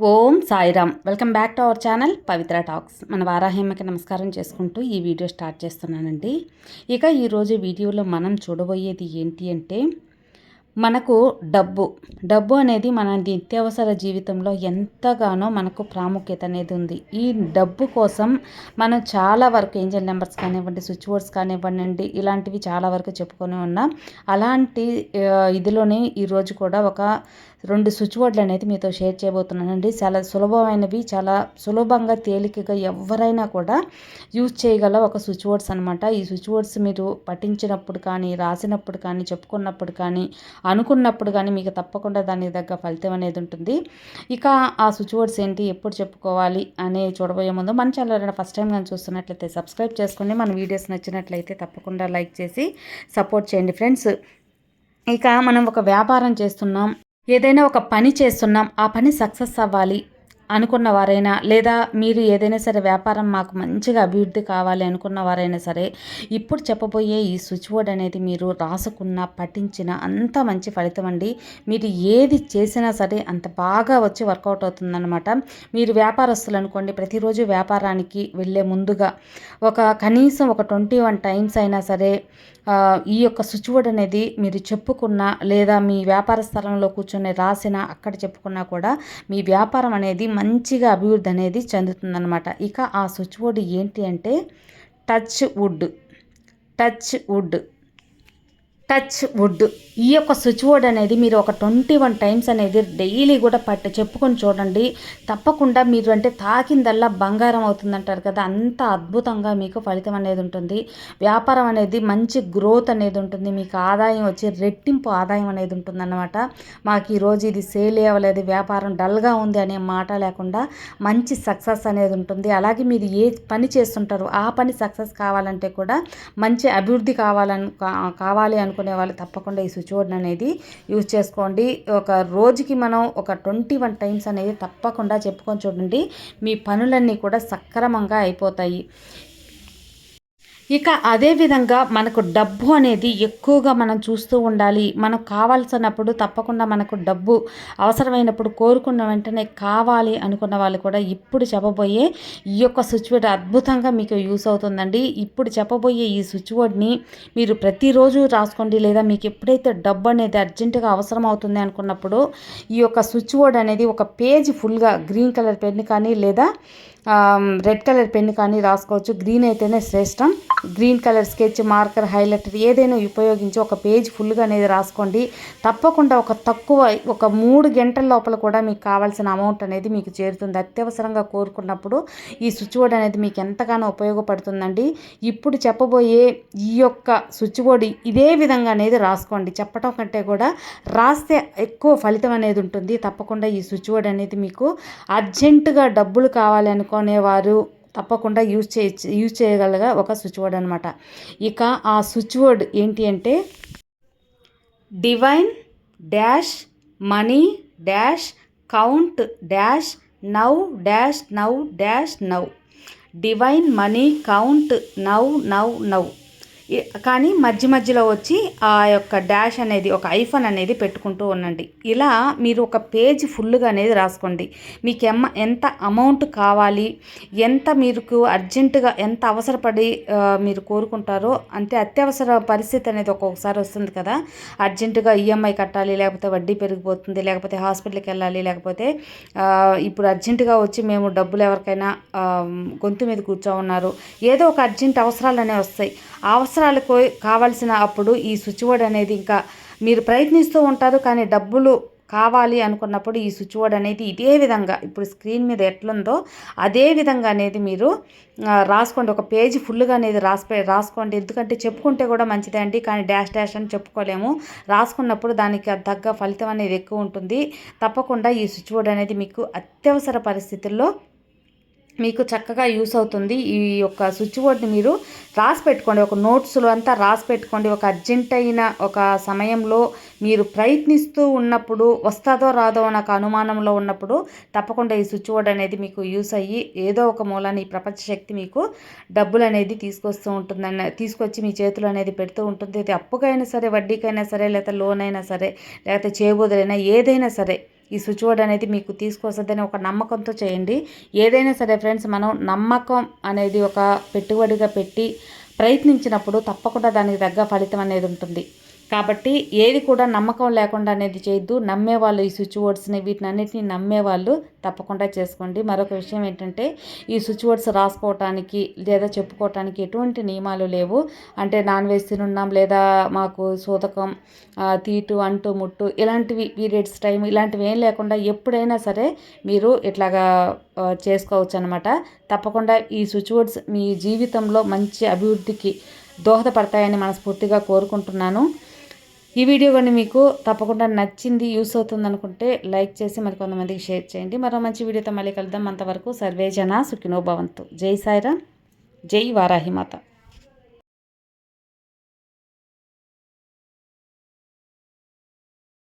Om Sairam. Welcome back to our channel Pavitra talks. మన వారాహిమ్మకి నమస్కారం చేసుకుంటూ ఈ వీడియో స్టార్ట్ చేస్తున్నానండి. ఇక ఈరోజు వీడియోలో మనం చూడబోయేది ఏంటి అంటే మనకు డబ్బు. డబ్బు అనేది మన నిత్యావసర జీవితంలో ఎంతగానో మనకు ప్రాముఖ్యత అనేది ఉంది. ఈ డబ్బు కోసం మనం చాలా వరకు ఏంజల్ నెంబర్స్ కానివ్వండి స్విచ్ బోర్డ్స్ కానివ్వండి ఇలాంటివి చాలా వరకు చెప్పుకొని ఉన్నాం. అలాంటి ఇదిలోనే ఈరోజు కూడా ఒక రెండు స్విచ్ బోర్డులు అనేది మీతో షేర్ చేయబోతున్నానండి. చాలా సులభమైనవి చాలా సులభంగా తేలికగా ఎవరైనా కూడా యూజ్ చేయగల ఒక స్విచ్ బోర్డ్స్ అనమాట ఈ స్విచ్ బోర్డ్స్ మీరు పఠించినప్పుడు కానీ రాసినప్పుడు కానీ చెప్పుకున్నప్పుడు కానీ అనుకున్నప్పుడు కానీ మీకు తప్పకుండా దానికి తగ్గ ఫలితం అనేది ఉంటుంది. ఇక ఆ స్విచ్ బోర్డ్స్ ఏంటి ఎప్పుడు చెప్పుకోవాలి అనే చూడబోయే ముందు మన ఛానల్ ఫస్ట్ టైం కానీ చూస్తున్నట్లయితే సబ్స్క్రైబ్ చేసుకోండి మన వీడియోస్ నచ్చినట్లయితే తప్పకుండా లైక్ చేసి సపోర్ట్ చేయండి ఫ్రెండ్స్ ఇక మనం ఒక వ్యాపారం చేస్తున్నాం. ఏదైనా ఒక పని చేస్తున్నాం ఆ పని సక్సెస్ అవ్వాలి అనుకున్న వారైనా లేదా మీరు ఏదైనా సరే వ్యాపారం మాకు మంచిగా అభివృద్ధి కావాలి అనుకున్న వారైనా సరే ఇప్పుడు చెప్పబోయే ఈ స్విచ్ బోర్డ్ అనేది మీరు రాసుకున్న పఠించిన అంత మంచి ఫలితం అండి. మీరు ఏది చేసినా సరే అంత బాగా వచ్చి వర్కౌట్ అవుతుందన్నమాట. మీరు వ్యాపారస్తులు అనుకోండి ప్రతిరోజు వ్యాపారానికి వెళ్ళే ముందుగా ఒక కనీసం ఒక ట్వంటీ వన్ టైమ్స్ అయినా సరే ఈ యొక్క స్విచ్ బోర్డ్ అనేది మీరు చెప్పుకున్న లేదా మీ వ్యాపార స్థలంలో కూర్చొని రాసిన అక్కడ చెప్పుకున్నా కూడా మీ వ్యాపారం అనేది మంచిగా అభివృద్ధి అనేది చెందుతుందన్నమాట. ఇక ఆ స్విచ్ బోర్డ్ ఏంటి అంటే touch wood. Touch wood. Touch wood. ఈ యొక్క స్విచ్ బోర్డ్ అనేది మీరు ఒక ట్వంటీ వన్ టైమ్స్ అనేది డైలీ కూడా పట్టి చెప్పుకొని చూడండి. తప్పకుండా మీరు అంటే తాకిందల్లా బంగారం అవుతుందంటారు కదా. అంత అద్భుతంగా మీకు ఫలితం అనేది ఉంటుంది. వ్యాపారం అనేది మంచి గ్రోత్ అనేది ఉంటుంది. మీకు ఆదాయం వచ్చి రెట్టింపు ఆదాయం అనేది ఉంటుందన్నమాట. మాకు ఈరోజు ఇది సేల్ అవ్వలేదు. వ్యాపారం డల్గా ఉంది అనే మాట లేకుండా మంచి సక్సెస్ అనేది ఉంటుంది. అలాగే మీరు ఏ పని చేస్తుంటారో ఆ పని సక్సెస్ కావాలంటే కూడా మంచి అభివృద్ధి కావాలని కావాలి అనుకునే వాళ్ళు తప్పకుండా ఈ స్విచ్ అనేది యూజ్ చేసుకోండి. ఒక రోజుకి మనం ఒక ట్వంటీ వన్ టైమ్స్ అనేది తప్పకుండా చెప్పుకొని చూడండి. మీ పనులన్నీ కూడా సక్రమంగా అయిపోతాయి. ఇక అదేవిధంగా మనకు డబ్బు అనేది ఎక్కువగా మనం చూస్తూ ఉండాలి. మనకు కావాల్సినప్పుడు తప్పకుండా మనకు డబ్బు అవసరమైనప్పుడు కోరుకున్న వెంటనే కావాలి అనుకున్న వాళ్ళు కూడా ఇప్పుడు చెప్పబోయే ఈ యొక్క స్విచ్ బోర్డ్ అద్భుతంగా మీకు యూస్ అవుతుందండి. ఇప్పుడు చెప్పబోయే ఈ స్విచ్ బోర్డ్ని మీరు ప్రతిరోజు రాసుకోండి. లేదా మీకు ఎప్పుడైతే డబ్బు అనేది అర్జెంటుగా అవసరం అవుతుంది అనుకున్నప్పుడు ఈ యొక్క స్విచ్ బోర్డ్ అనేది ఒక పేజ్ ఫుల్గా గ్రీన్ కలర్ పెన్ కానీ లేదా రెడ్ కలర్ పెన్ కానీ రాసుకోవచ్చు. గ్రీన్ అయితేనే శ్రేష్టం. Green colour sketch marker highlighter ఏదైనా ఉపయోగించి ఒక పేజ్ ఫుల్గా అనేది రాసుకోండి. తప్పకుండా ఒక తక్కువ ఒక మూడు గంటల లోపల కూడా మీకు కావాల్సిన అమౌంట్ అనేది మీకు చేరుతుంది. అత్యవసరంగా కోరుకున్నప్పుడు ఈ స్విచ్ బోర్డ్ అనేది మీకు ఎంతగానో ఉపయోగపడుతుందండి. ఇప్పుడు చెప్పబోయే ఈ యొక్క స్విచ్ బోర్డు ఇదే విధంగా అనేది రాసుకోండి. చెప్పడం కంటే కూడా రాస్తే ఎక్కువ ఫలితం అనేది ఉంటుంది. తప్పకుండా ఈ స్విచ్ బోర్డ్ అనేది మీకు అర్జెంటుగా డబ్బులు కావాలి అనుకునేవారు తప్పకుండా యూజ్ చే యూజ్ చేయగలగా ఒక స్విచ్ బోర్డ్ అనమాట ఇక ఆ స్విచ్ బోర్డ్ ఏంటి అంటే divine dash money dash count dash now dash now dash now. Divine money count now now now. కానీ మధ్య మధ్యలో వచ్చి ఆ యొక్క డాష్ అనేది ఒక ఐఫోన్ అనేది పెట్టుకుంటూ ఉండండి. ఇలా మీరు ఒక పేజ్ ఫుల్గా అనేది రాసుకోండి. మీకు ఎమ్మ ఎంత అమౌంట్ కావాలి ఎంత మీకు అర్జెంటుగా ఎంత అవసరపడి మీరు కోరుకుంటారో అంతే అత్యవసర పరిస్థితి అనేది ఒక్కొక్కసారి వస్తుంది కదా. అర్జెంటుగా ఈఎంఐ కట్టాలి లేకపోతే వడ్డీ పెరిగిపోతుంది లేకపోతే హాస్పిటల్కి వెళ్ళాలి లేకపోతే ఇప్పుడు అర్జెంటుగా వచ్చి మేము డబ్బులు ఎవరికైనా గొంతు మీద కూర్చో ఉన్నారు ఏదో ఒక అర్జెంట్ అవసరాలు అనేవి వస్తాయి. అవసరాలకు కావాల్సిన అప్పుడు ఈ స్విచ్ బోర్డ్ అనేది ఇంకా మీరు ప్రయత్నిస్తూ ఉంటారు కానీ డబ్బులు కావాలి అనుకున్నప్పుడు ఈ స్విచ్ బోర్డ్ అనేది ఇదే విధంగా ఇప్పుడు స్క్రీన్ మీద ఎట్లుందో అదే విధంగా అనేది మీరు రాసుకోండి. ఒక పేజీ ఫుల్గా అనేది రాసి రాసుకోండి. ఎందుకంటే చెప్పుకుంటే కూడా మంచిదే అండి కానీ డాష్ డాష్ అని చెప్పుకోలేము. రాసుకున్నప్పుడు దానికి తగ్గ ఫలితం అనేది ఎక్కువ ఉంటుంది. తప్పకుండా ఈ స్విచ్ బోర్డ్ అనేది మీకు అత్యవసర పరిస్థితుల్లో మీకు చక్కగా యూస్ అవుతుంది. ఈ యొక్క స్విచ్ బోర్డ్ని మీరు రాసి పెట్టుకోండి. ఒక నోట్స్లో అంతా రాసి పెట్టుకోండి. ఒక అర్జెంట్ అయిన ఒక సమయంలో మీరు ప్రయత్నిస్తూ ఉన్నప్పుడు వస్తుందో రాదో నాకు అనుమానంలో ఉన్నప్పుడు తప్పకుండా ఈ స్విచ్ బోర్డ్ అనేది మీకు యూస్ అయ్యి ఏదో ఒక మూలాన్ని ఈ ప్రపంచ శక్తి మీకు డబ్బులు అనేది తీసుకొస్తూ ఉంటుందని తీసుకొచ్చి మీ చేతులు అనేది పెడుతూ ఉంటుంది. ఇది అప్పుకైనా సరే వడ్డీకైనా సరే లేకపోతే లోన్ అయినా సరే లేకపోతే చేయబోదులైనా ఏదైనా సరే ఈ స్విచ్ బోర్డ్ అనేది మీకు తీసుకొస్తుందని ఒక నమ్మకంతో చేయండి. ఏదైనా సరే ఫ్రెండ్స్ మనం నమ్మకం అనేది ఒక పెట్టుబడిగా పెట్టి ప్రయత్నించినప్పుడు తప్పకుండా దానికి తగ్గ ఫలితం అనేది ఉంటుంది. కాబట్టి ఏది కూడా నమ్మకం లేకుండా అనేది చేయొద్దు. నమ్మేవాళ్ళు ఈ స్విచ్ బోర్డ్స్ని వీటిని అన్నిటిని నమ్మేవాళ్ళు తప్పకుండా చేసుకోండి. మరొక విషయం ఏంటంటే ఈ స్విచ్ బోర్డ్స్ రాసుకోవటానికి లేదా చెప్పుకోవటానికి ఎటువంటి నియమాలు లేవు. అంటే నాన్ వెజ్ తినున్నాం లేదా మాకు సూతకం తీటు అంటు ముట్టు ఇలాంటివి పీరియడ్స్ టైం ఇలాంటివి ఏం లేకుండా ఎప్పుడైనా సరే మీరు ఇట్లాగా చేసుకోవచ్చు అనమాట తప్పకుండా ఈ స్విచ్ బోర్డ్స్ మీ జీవితంలో మంచి అభివృద్ధికి దోహదపడతాయని మనస్ఫూర్తిగా కోరుకుంటున్నాను. ఈ వీడియో కానీ మీకు తప్పకుండా నచ్చింది యూస్ అవుతుంది అనుకుంటే లైక్ చేసి మరి కొంతమందికి షేర్ చేయండి. మరో మంచి వీడియోతో మళ్ళీ కలుద్దాం. అంతవరకు సర్వేజన సుఖినో భవంతు. జై సాయిరా జై వారాహిమాత